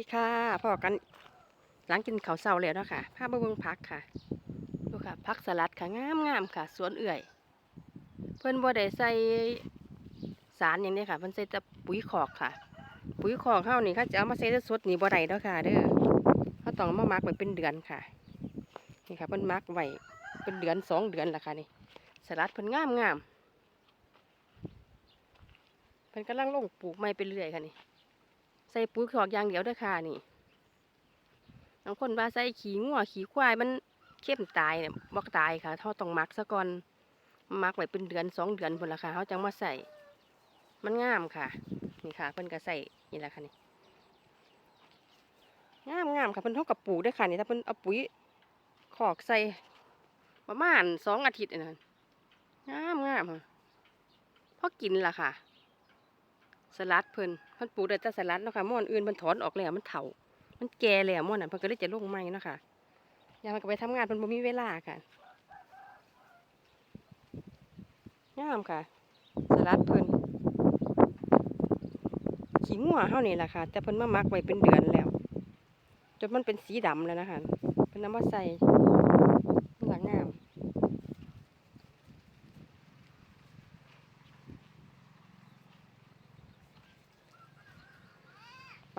ดีค่ะพอกันหลังกินข้าวเช้าแล้วเนาะค่ะพาไปเบิ่งผักค่ะดูค่ะผักสลัดค่ะงามงามค่ะ สวนเอื่อย เพิ่อนบ่ได้ใส่สารอย่างนี้ค่ะเพิ่อนใส่แต่ปุ๋ยคอกค่ะ ปุ๋ยคอกเฮานี่เขาจะเอามาใส่สดนี่บ่ได้เด้อค่ะเด้อเขาต้องเอามามักไว้เป็นเดือนค่ะนี่ค่ะเพิ่อนมักไว้เป็นเดือนสองเดือนละค่ะนี่สลัดเพิ่อนงามงามเพิ่อนกำลังลงปลูกไม้ไปเรื่อยค่ะนี่ ใส่ปุ๋ยคอกอย่างเดียวเด้อค่ะนี่บางคนว่าใส่ขี้งัวขี้ควายมันเข้มตายเนี่ยบอกตายค่ะเขาต้องมักซะก่อนมักไว้เป็นเดือนสองเดือนพุ่นละค่ะเขาจังมาใส่มันงามค่ะ นี่ค่ะเพิ่นก็ใส่นี่แหละค่ะนี่งามงามค่ะเพิ่นเท่ากับปลูกได้ค่ะนี่ถ้าเพิ่นเอาปุ๋ยคอกใส่ประมาณสองอาทิตย์นี่นะงามงามค่ะพอกินล่ะค่ะ สลัดเพิ่นเพิ่นปลูกได้แต่สลัดเนาะค่ะม่อนอื่นเพิ่นถอนออกแล้วมันเฒ่ามันแก่แล้วม่อนนั้นเพิ่นก็เลยจะลงใหม่เนาะค่ะยามมันก็ไปทำงานเพิ่นบ่มีเวลาค่ะงามค่ะ สลัดเพิ่นขี้งัวเฮานี่แหละค่ะ แต่เพิ่นมามักไว้เป็นเดือนแล้วจนมันเป็นสีดำแล้วนะคะเพิ่นนำมาใส่มันละงาม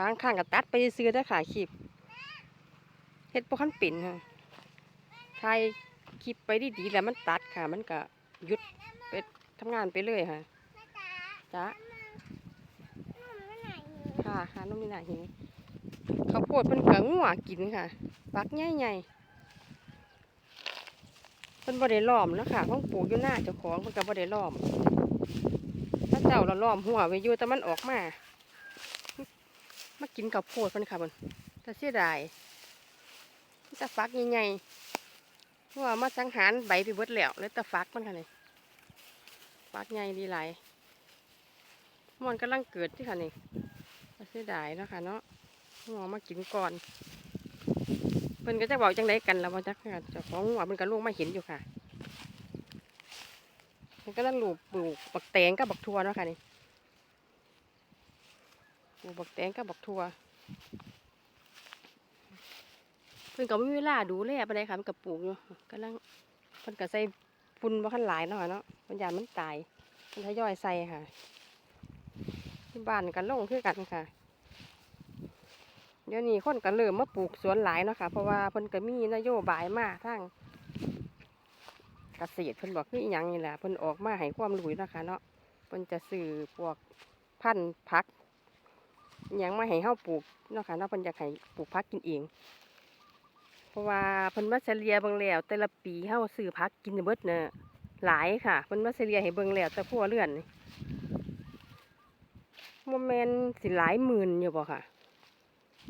บางครั้งก็ตัดไปซื้อได้ค่ะคลิปเฮ็ดบ่คันเป็นค่ะถ่ายคลิปไปดีๆแล้วมันตัดค่ะ มันก็หยุดไปทำงานไปเลยค่ะจ้าค่ะค่ะน้องมีหน้าหิวข้าวโพดเพิ่นก็งัวกินค่ะปักใหญ่ๆเพิ่นบ่ได้ล้อมเนาะค่ะเพิ่นปลูกอยู่หน้าเจ้าของเพิ่นก็บ่ได้ล้อมถ้าเจ้าเราล้อมหัวไว้อยู่แต่มันออกมา มากินกับโพดเพิ่นค่ะเพิ่นแต่เสียดายมันจะฟักใหญ่ๆเพราะว่ามาสังหารใบไปเบิดแล้วแล้วแต่ฟักมันค่ะนี่ฟักใหญ่ดีหลายมันกำลังเกิดที่ค่ะนี่ต่เสียดายเนาะค่ะเนาะหัวมากินก่อนเพิ่นก็จะบอกจังไดกันแล้วว่าจักค่ะเจ้าของหัวมันก็ลูกมาเห็นอยู่ค่ะมันก็ลังลูกปลูกบักแตงกับบักทัวเนาะค่ะนี่ ปลูกบักแตงกับบักทั่วเพิ่นก็ไม่มีเวลาดูแลปานใดค่ะมันก็ปลูกอยู่กำลังเพิ่นก็ใส่ฝุ่นบ่คันหลายเนาะเนาะเพิ่นยามันตายเพิ่นทยอยใส่ค่ะที่บ้านกันลงคือกันค่ะ เดี๋ยวนี้คนก็เริ่มมาปลูกสวนหลายเนาะค่ะ เพราะว่าเพิ่นก็มีนโยบายมาทางเกษตรเพิ่นบอกคืออีหยังนี่แหละเพิ่นออกมาให้ความรู้นะคะเนาะเพิ่นจะซื้อพวกพันธุ์ผัก ยังมาให้เฮาปลูกเนาะค่ะเนาะเพิ่นอยากให้ปลูกผักกินเอง เพราะว่าเพิ่นมาเฉลี่ยเบิ่งแล้ว แต่ละปีเฮาซื้อผักกินเบิดเน่ะหลายค่ะเพิ่นมาเฉลี่ยให้เบิ่งแล้วแต่พวเรื่อนนี่บ่แม่นสิหลายหมื่นอยู่บ่ค่ะ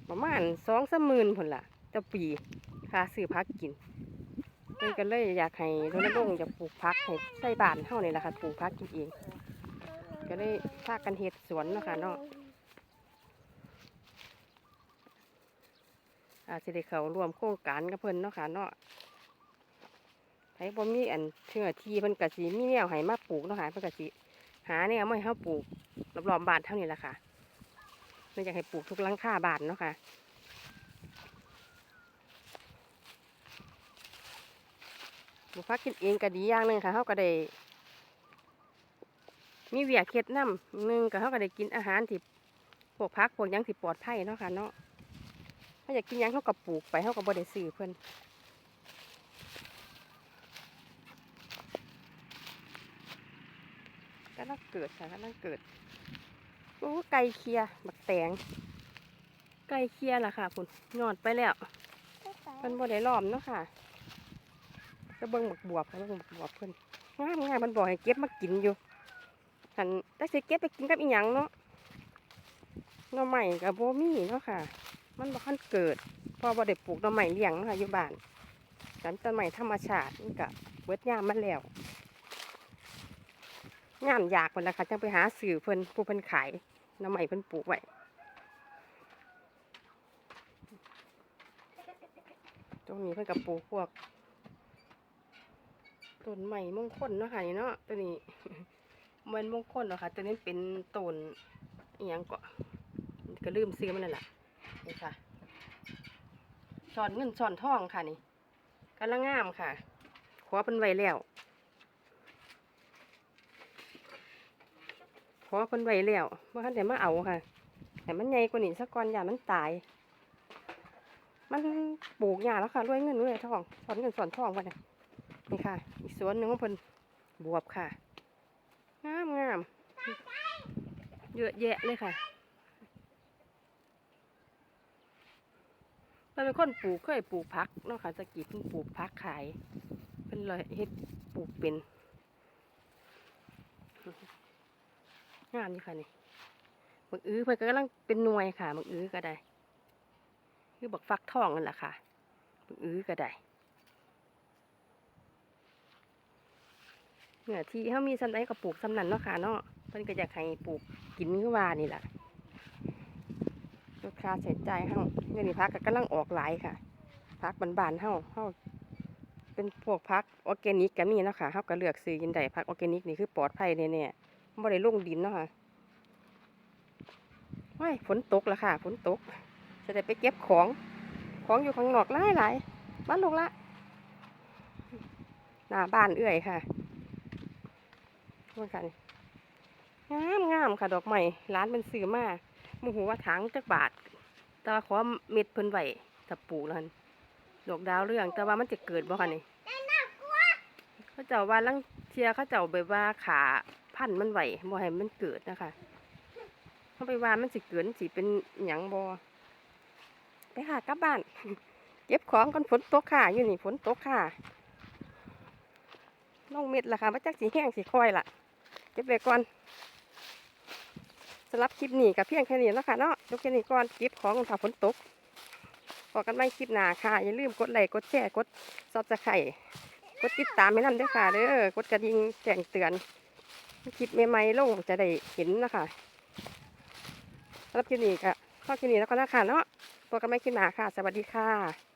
ประมาณ2-3หมื่นพุ่นล่ะต่อปีค่าซื้อผักกินเพิ่นก็เลยอยากให้รณรงค์จะปลูกผักให้ใส่บ้านเฮานี่แหละค่ะปลูกผักกินเอง ก็เลยพากันเฮ็ดสวนเนาะค่ะเนาะ อาจสิได้เขารวมโครงการกับเพิ่นเนาะค่ะเนาะไผบ่มีอันเชื่อที่เพิ่นก็สิมีแนวให้มาปลูกเนาะค่ะเพิ่นก็สิหาแนวมาให้เฮาปลูกรอบๆบ้านเท่านี้แหละค่ะเพิ่อยากให้ปลูกทุกหลังคาบ้านเนาะค่ะปลูกผักกินเองก็ดีอย่างหนึงค่ะเฮาก็ได้มีเวียกเฮ็ดน้ำหนึงก็เฮาก็ได้กินอาหารที่พวกผักพวกยังที่ปลอดภัยเนาะค่ะเนาะาอยากกินหยังเขาก็ปลูกไปเขาก็บ่ได้ซื้อเพิ่นก็ต้องเกิดค่ะก็ต้องเกิดโอ้ไก่เคลียบักแตงไก่เคลียล่ะค่ะคุณยอดไปแล้วมันบ่ได้ล้อมเนาะค่ะก็เบิ่งบักบวบค่ะเบิ่งบักบวบเพิ่นงามงามมันบอกให้เก็บมากินอยู่หันแต่สิเก็บไปกินกับอีหยังเนาะหน่อใหม่กับโบมี่เนาะค่ะ มันบ่คันเกิดพอบ่ได้ปลูกหน่อไม้เลี้ยงนะค่ะอยู่บ้านแต่ต้นไม้ธรรมชาติมันก็เบิดยามมันแล้วงามอยากเพิ่นล่ะค่ะจังไปหาสื่อเพิ่นผู้เพิ่นขายหน่อไม้เพิ่นปลูกไว้ตรงนี้เพิ่นก็ปลูกพวกต้นไม้มงคลเนาะค่ะนี่เนาะตัวนี้มันมงคลเนาะค่ะตัวนี้เป็นต้นอียังก็ก็ลืมซื้อมันนั่นแหละ นี่ค่ะสอนเงินสอนทองค่ะนี่กำลังงามค่ะ ขอเป็นไว้แล้วขอเป็นไว้แล้วว่าคันแต่มาเอาค่ะ แต่มันใหญ่กว่านี้สักก่อนอย่ามันตาย มันปลูกยาแล้วค่ะรวยเงินรวยทองสอนเงินสอนทองวันนี้นี่ค่ะ อีกสวนหนึ่งของเพิ่นบวบค่ะ งามงามเยอะแยะเลยค่ะ มันเป็นคนปลูกเคยปลูกพักเนาะค่ะสกิดเพิ่นปลูกพักขายเป็นเลยเฮ็ดปลูกเป็นงามอยู่ค่ะนี่บักอื้อเพิ่นก็กำลังเป็นหน่วยค่ะบักอื้อก็ได้คือบักฟักทองนั่นแหละค่ะบักอื้อก็ได้เนื้อที่เขามีสันไดก็ปลูกสำนันเนาะค่ะเนาะเพิ่นก็อยากให้ปลูกกินคือว่านี่แหละ ลูกค้าใช้จ่ายเฮาเดี๋ยนี้พักก็กำลังออกหลายค่ะพักบานๆเฮาเฮาเป็นพวกพักออร์แกนิกก็มีเนาะค่ะเฮาก็เลือกซื้อกินได้พักออร์แกนิกนี่คือปลอดภัยแน่ๆบ่ได้ลงดินเนาะค่ะว้ายฝนตกแล้วค่ะฝนตกจะได้ไปเก็บของของอยู่ข้างนอกหลายหลายบ้านลูกละหน้าบ้านเอื่อยค่ะว่ากันงามงามค่ะดอกไม้ร้านเป็นซื้อมาโมโหว่าถังจักบาท แต่ว่าขอเม็ดเพิ่นไหวถ้าปลูกแล้วหั่นดอกดาวเรื่อง แต่ว่ามันจะเกิดบ่คะนี่เขาเจ้าว่าลังเทียเขาเจ้าแบบว่าขาพันมันไหวบ่ให้มันเกิดนะคะเขาไปว่ามันสิเกิดสิเป็นหยังบ่ไปค่ะกลับบ้านเก็บของก่อนฝนตกค่ะอยู่นี่ฝนตกค่ะน้องเม็ดล่ะค่ะมาจากสีแห้งสีค่อยล่ะเก็บไว้ก่อน สำหรับคลิปนี้กับเพียงแค่นี้แล้วค่ะเนาะยกแค่นี้ก่อนเก็บของก่อนค่ะฝนตกพอกันไม่คลิปหนาค่ะ อย่าลืมกดไลค์กดแชร์กดซับสไครต์กดติดตามให้นำด้วยค่ะเด้อกดกระดิ่งแจ้งเตือนคลิปใหม่ๆลงจะได้เห็นนะคะสำหรับคลิปนี้ก็ข้อคลิปนี้แล้วก็นะคะเนาะพบกันไม่คลิปหนาค่ะ สวัสดีค่ะ